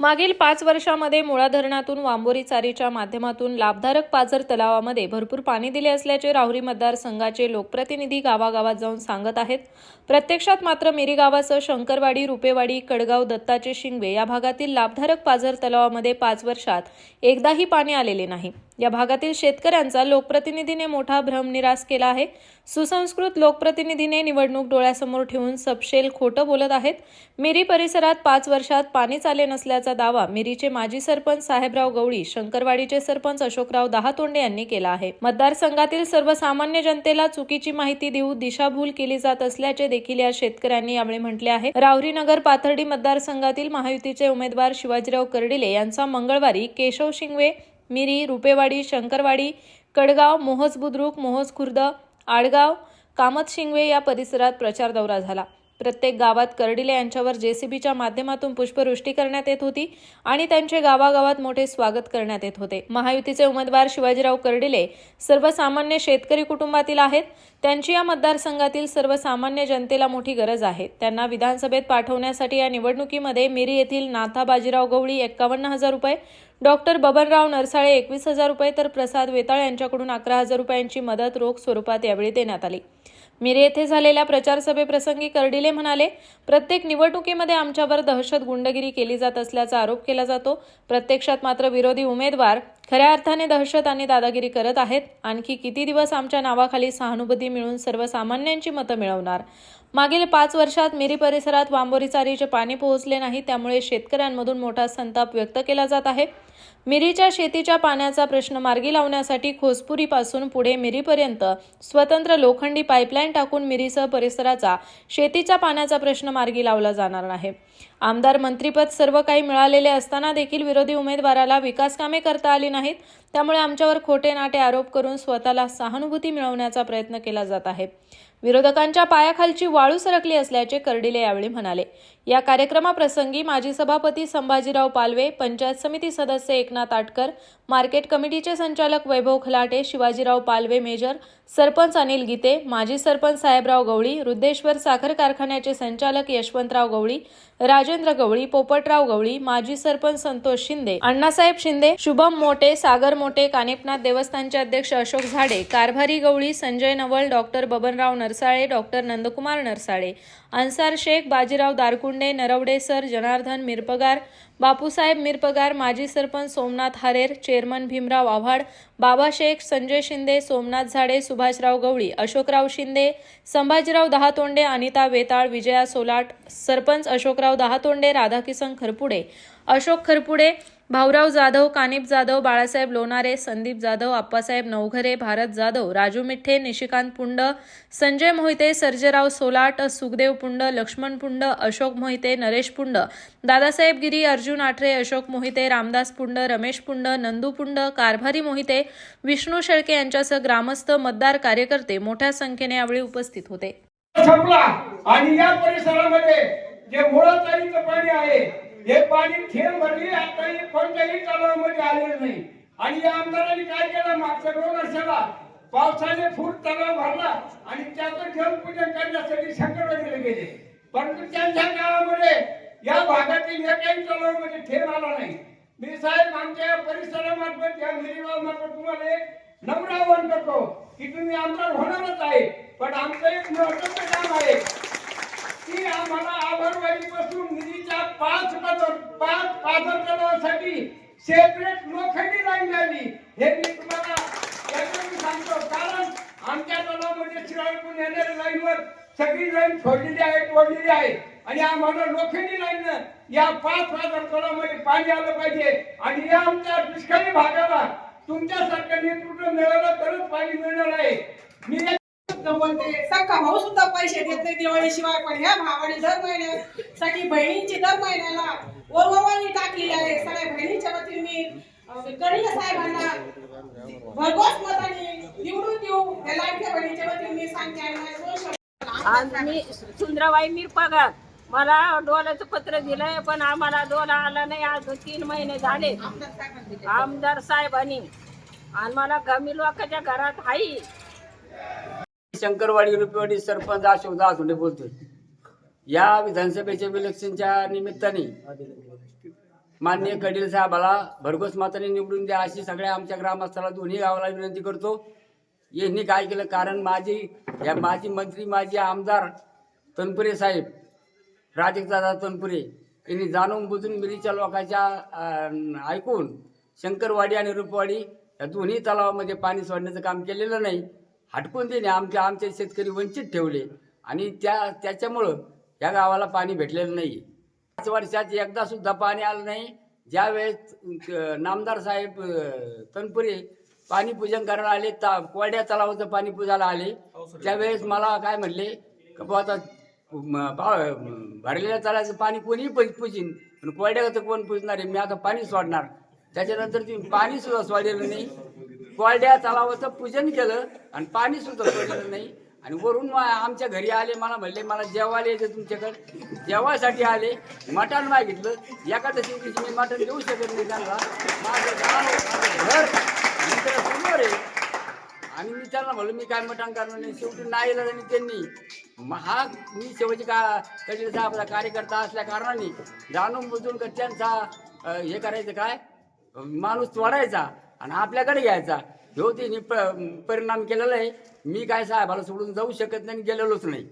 मागील पाच वर्षामध्ये मुळा धरणातून वांबोरी चारीच्या माध्यमातून लाभधारक पाझर तलावामध्ये भरपूर पाणी दिले असल्याचे राहुरी मतदारसंघाचे लोकप्रतिनिधी गावागावात जाऊन सांगत आहेत. प्रत्यक्षात मात्र मेरी गावासह शंकरवाडी रुपेवाडी कडगाव दत्ताचे शिंगवे या भागातील लाभधारक पाझर तलावामध्ये पाच वर्षात एकदाही पाणी आलेले नाही. या भागातील शेतकऱ्यांचा लोकप्रतिनिधीने मोठा भ्रमनिरास केला आहे. सुसंस्कृत लोकप्रतिनिधीने निवडणूक डोळ्यासमोर ठेवून सपशेल खोटं बोलत आहेत. मिरी परिसरात पाच वर्षात पाणीच आले नसल्याचा दावा मिरीचे माजी सरपंच साहेबराव गवळी शंकरवाडीचे सरपंच अशोकराव दहातोंडे यांनी केला आहे. मतदारसंघातील सर्वसामान्य जनतेला चुकीची माहिती देऊ दिशाभूल केली जात असल्याचे देखील या शेतकऱ्यांनी यावेळी म्हटले आहे. राहुरी नगर पाथर्डी मतदारसंघातील महायुतीचे उमेदवार शिवाजीराव कर्डिले यांचा मंगळवारी केशव शिंगवे मिरी रुपेवाडी शंकरवाडी कडगाव मोहज बुद्रुक मोहज खुर्द आडगाव कामत शिंगवे या परिसरात प्रचार दौरा झाला. प्रत्येक गावात कर्डिले यांच्यावर जेसीबीच्या माध्यमातून पुष्पवृष्टी करण्यात येत होती आणि त्यांचे गावागावात मोठे स्वागत करण्यात येत होते. महायुतीचे उमेदवार शिवाजीराव कर्डिले सर्वसामान्य शेतकरी कुटुंबातील आहेत. त्यांची या मतदारसंघातील सर्वसामान्य जनतेला मोठी गरज आहे. त्यांना विधानसभेत पाठवण्यासाठी या निवडणुकीमध्ये मिरी येथील नाथा बाजीराव गवळी एक्कावन्न हजार रुपये डॉक्टर बबनराव नरसाळे एकवीस हजार रुपये तर प्रसाद वेताळ यांच्याकडून अकरा हजार रुपयांची मदत रोख स्वरूपात यावेळी देण्यात आली. मिरे येथे झालेल्या प्रचारसभेप्रसंगी कर्डिले म्हणाले प्रत्येक निवडणुकीमध्ये आमच्यावर दहशत गुंडगिरी केली जात असल्याचा आरोप केला जातो. प्रत्यक्षात मात्र विरोधी उमेदवार खऱ्या अर्थाने दहशत आणि दादागिरी करत आहेत. आणखी किती दिवस आमच्या नावाखाली सहानुभूती मिळून सर्वसामान्यांची मतं मिळवणार? मागील पाच वर्षात मिरी परिसरात वांबोरी चारीचे पाणी पोहोचले नाही त्यामुळे शेतकऱ्यांमधून मोठा संताप व्यक्त केला जात आहे. मिरीच्या शेतीच्या पाण्याचा प्रश्न मार्गी लावण्यासाठी खोसपुरीपासून पुढे मिरीपर्यंत स्वतंत्र लोखंडी पाईपलाईन टाकून मिरीसह परिसराचा शेतीच्या पाण्याचा प्रश्न मार्गी लावला जाणार आहे. आमदार मंत्रीपद सर्व काही मिळालेले असताना देखील विरोधी उमेदवाराला विकास कामे करता आली नाहीत. त्यामुळे आमच्यावर खोटे नाटे आरोप करून स्वतःला सहानुभूती मिळवण्याचा प्रयत्न केला जात आहे. विरोधकांच्या पायाखालची वाळू सरकली असल्याचे कर्डिले यावेळी म्हणाले. या कार्यक्रमाप्रसंगी माजी सभापती संभाजीराव पालवे पंचायत समिती सदस्य एकनाथ आटकर मार्केट कमिटीचे संचालक वैभव खलाटे शिवाजीराव पालवे मेजर सरपंच अनिल गीते माजी सरपंच साहेबराव गवळी रुद्देश्वर साखर कारखान्याचे संचालक यशवंतराव गवळी राज राजेंद्र गवळी पोपटराव गवळी माजी सरपंच संतोष शिंदे अण्णासाहेब शिंदे शुभम मोटे सागर मोटे कानेपनाथ देवस्थानचे अध्यक्ष Ashok Zade Karbhari Gawali Sanjay Naval doctor Babanrao Narsale doctor Nandkumar Narsale Ansar Shaikh Bajirao Darkunde Narwade sir Janardan Mirpagar Bapusaheb Mirpagar माजी सरपंच सोमनाथ हारेर चेअरमन भीमराव आव्हाड बाबा शेख संजय शिंदे सोमनाथ झाडे सुभाषराव गवळी अशोकराव शिंदे संभाजीराव दहातोंडे अनिता वेताळ विजया सोलाट सरपंच अशोकराव दहातोंडे राधाकिसन खरपुडे अशोक खरपुडे भाऊराव जाधव कानिप जाधव बाळासाहेब लोणारे संदीप जाधव आप्पासाहेब नवघरे भारत जाधव राजू मिठ्ठे निशिकांत पुंड संजय मोहिते सर्जेराव सोलाट सुखदेव पुंड लक्ष्मण पुंड अशोक मोहिते नरेश पुंड दादासाहेब गिरी अर्जुन आठरे अशोक मोहिते रामदास पुंड रमेश पुंड नंदू पुंड कारभारी मोहिते विष्णू शेळके यांच्यासह ग्रामस्थ मतदार कार्यकर्ते मोठ्या संख्येने यावेळी उपस्थित होते. आणि या परिसरामध्ये जे पाणी आहे हे पाणी थेंब भरली आताही कोणत्याही तलावामध्ये आलेलं नाही. आणि या आमदारांनी काय केलं? मागच्या दोन वर्षाला पावसाने फूट तलाव भरला आणि त्याचं जलपूजन करण्यासाठी शंकरवाडीला गेले. परंतु त्यांच्या काळामध्ये या भागातील एकही तलावामध्ये थेंब आला नाही. मी साहेब आमच्या या परिसरामार्फत या मिरीगाव मार्फत तुम्हाला एक नम्र आव्हान करतो की तुम्ही आमदार होणारच आहे पण आमचं एक महत्वाचं काम आहे. की आम्हाला आभारवाडी पासून निधीच्या पाच पदर पाच पादर तलावासाठी सेपरेट लोखंडी लाईन लागली हे मी तुम्हाला सांगतो. कारण आमच्या तलावामध्ये शिराळकडून येणाऱ्या लाईनवर सगळी लाईन सोडलेली आहे तोडलेली आहे आणि आम्हाला लोखंडी लाईन या पाच हजार तलावामध्ये पाणी आलं पाहिजे. आणि या आमच्या दुष्काळी भागाला तुमच्यासारखं नेतृत्व मिळालं तरच पाणी मिळणार आहे. मी बोलते. सक्का भाऊ सुद्धा पैसे देत नाही दिवाळी शिवाय पण ह्या भावाने दर महिन्यासाठी बहिणींची दर महिन्याला टाकलेली आहे. सगळ्या बहिणीच्या वतीने मी कणील साहेबांना. भरघोस मताने निवडून देऊ. या लाडक्या बहिणीच्या वतीने मी सांगते शब्द मी सुंदराबाई मिरपगार मला डोलाचं पत्र दिलंय पण आम्हाला डोला आला नाही. आज तीन महिने झाले. आमदार साहेबांना. आणि मला गमी लोकांच्या घरात हाई. शंकरवाडी रुपवाडी सरपंच अशोक दासुंडे बोलतोय. या विधानसभेच्या इलेक्शनच्या निमित्ताने माननीय कडील साहेबाला भरघोस माताने निवडून द्या अशी सगळ्या आमच्या ग्रामस्थाला दोन्ही गावाला विनंती करतो. यांनी काय केलं? कारण माझी या माजी मंत्री माजी आमदार तनपुरे साहेब राजेकदादा तनपुरे यांनी जाणून बुजून मिरीच्या लोकांच्या ऐकून शंकरवाडी आणि रूपवाडी या दोन्ही तलावामध्ये पाणी सोडण्याचं काम केलेलं नाही. हटकून देणे आमच्या आमचे शेतकरी वंचित ठेवले. आणि त्या त्याच्यामुळं या गावाला पाणी भेटलेलं नाही पाच वर्षात एकदा सुद्धा पाणी आलं नाही. ज्यावेळेस नामदार साहेब तनपुरे पाणी पूजन करायला आले ता कोरड्या तलावाचं पाणी पूजायला आले त्यावेळेस मला काय म्हणले का बुवा आता भरलेल्या तलाचं पाणी कोणीही पु- पुजीन. पण कोरड्याचं कोण पुजणार आहे? मी आता पाणी सोडणार. त्याच्यानंतर ती पाणी सुद्धा सोडलेलं नाही. कोरड्या तलावाचं पूजन केलं आणि पाणी सुद्धा सोडलं नाही. आणि वरून आमच्या घरी आले मला म्हणले मला जेवायला येते तुमच्याकडे. जेवायसाठी आले मटण मागितलं. एखाद्या दिवशी मी मटण देऊ शकत नाही त्यांना. माझं गाव घर मित्र समोर आहे. आणि मी त्यांना म्हणलं मी काय मटण करणार नाही? शेवटी नाही आणि त्यांनी. म- हा मी शेवटी का कधीचा आपला कार्यकर्ता असल्या कारणाने जाणून बुजून का त्यांचा हे करायचं काय? माणूस तोडायचा. आणि आपल्याकडे घ्यायचा ह्यो तिने प परिणाम केलेला आहे. मी काय साहेबाला सोडून जाऊ शकत नाही आणि गेलेलोच नाही.